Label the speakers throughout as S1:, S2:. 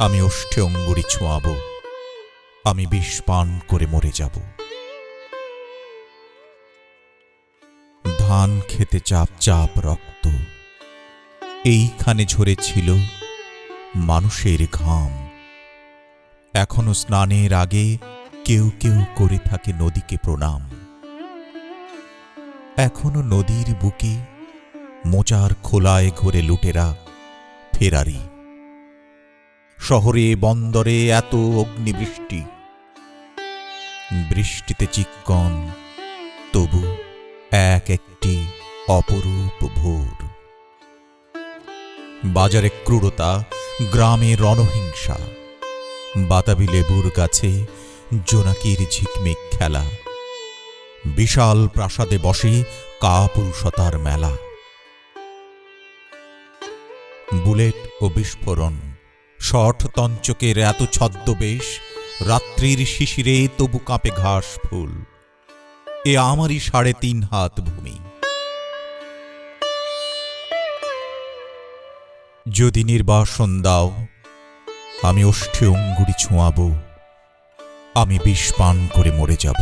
S1: আমি ওষ্ঠে অঙ্গুরি ছোঁয়াব। আমি বিষ পান করে মরে যাব। ধান খেতে চাপ চাপ রক্ত। এইখানে ঝরেছিল মানুষের ঘাম। এখনও স্নানের আগে কেউ কেউ করে থাকে নদীকে প্রণাম। এখনও নদীর বুকে মোচার খোলায় ঘোরে লুটেরা ফেরারি। শহরে, বন্দরে এত অগ্নিবৃষ্টি। বৃষ্টিতে চিক্কন, তবু এক একটি অপরূপ ভোর। বাজারে ক্রূরতা, গ্রামে রণহিংসা। বাতাবি লেবুর গাছে জোনাকির ঝিকমিক খেলা। বিশাল প্রাসাদে বসে কাপুরুষতার মেলা। বুলেট ও বিস্ফোরণ। শঠ তঞ্চকের এত ছদ্মবেশ, রাত্রির শিশিরে তবু কাঁপে ঘাস ফুল। এ আমারই সাড়ে তিন হাত ভূমি। যদি নির্বাসন দাও, আমি ওষ্ঠে অঙ্গুরি ছোঁয়াব, আমি বিষ পান করে মরে যাব।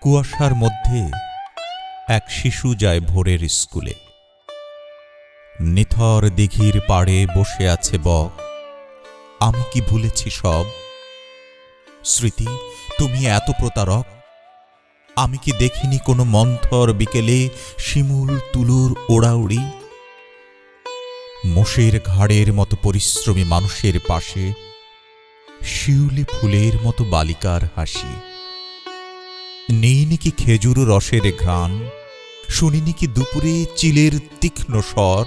S1: কুয়াশার মধ্যে এক শিশু যায় ভোরের স্কুলে। নিথর দিঘির পাড়ে বসে আছে বক আমি কি ভুলেছি সব? স্মৃতি, তুমি এত প্রতারক। আমি কি দেখিনি কোনো মন্থর বিকেলে শিমুল তুলুর ওড়াউড়ি? মোষের ঘাড়ের মতো পরিশ্রমী মানুষের পাশে, শিউলি ফুলের মতো বালিকার হাসি। নেই নাকি খেজুর রসের ঘ্রাণ? শুনিনি কি দুপুরে চিলের তীক্ষ্ণ স্বর?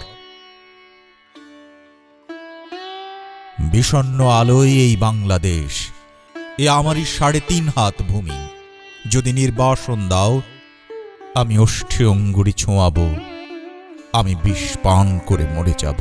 S1: বিষণ্ন আলোয় এই বাংলাদেশ। এ আমারই সাড়ে তিন হাত ভূমি। যদি নির্বাসন দাও, আমি অষ্ঠী অঙ্গুরি ছোঁয়াব। আমি বিষ পান করে মরে যাব।